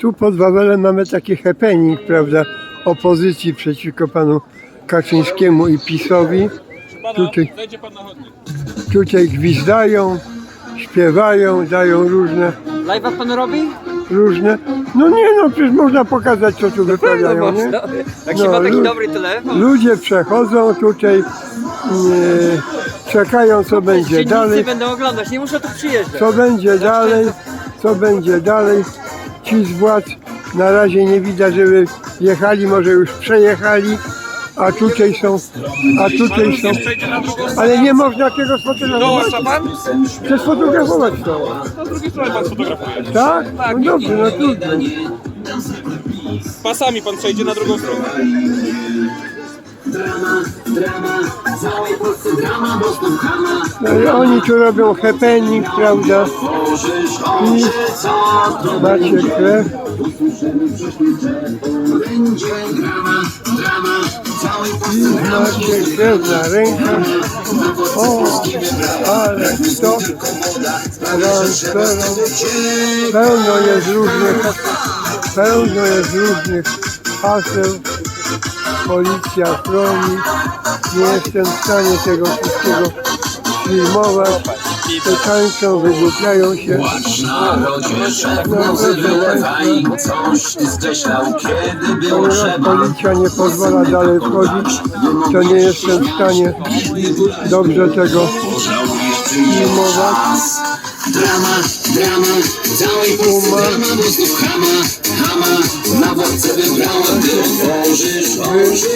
Tu pod Wawelem mamy taki happening, prawda, opozycji przeciwko panu Kaczyńskiemu i PiSowi. Tutaj. wejdzie pan na chodnik. Tutaj gwizdają, śpiewają, dają różne, Live'a pan robi? różne. No nie no, przecież można pokazać co tu wyprawiają, nie? Jak No, się ma taki dobry telefon. Ludzie przechodzą tutaj, e, czekają co będzie Dziennicy dalej, będą oglądać, nie muszę tu przyjeżdżać. co będzie dalej, co będzie dalej. Ci z władz na razie nie widać, żeby jechali, może już przejechali, a tutaj są, a tutaj są. Ale nie można tego sfotografować. Chcę sfotografować to. Na drugiej stronie pan sfotografuje. Tak? No dobrze, no trudno. Pasami pan przejdzie na drugą stronę. No i oni tu robią happening, prawda? I macie krew. I macie krew na rękach. O, ale to transferą. Pełno jest różnych, pełno jest różnych haseł. Policja chroni. Nie jestem w stanie tego wszystkiego filmować. Te tańczą, wygłupiają się. narodzie szepnął wylewa i coś skreślał, kiedy było trzeba. policja nie pozwala dalej wchodzić, to nie jestem w stanie dobrze tego filmować. Drama, drama, całej Polsce drama, bo znów hama, hama, na władcę wybrała, gdy otworzysz oczy.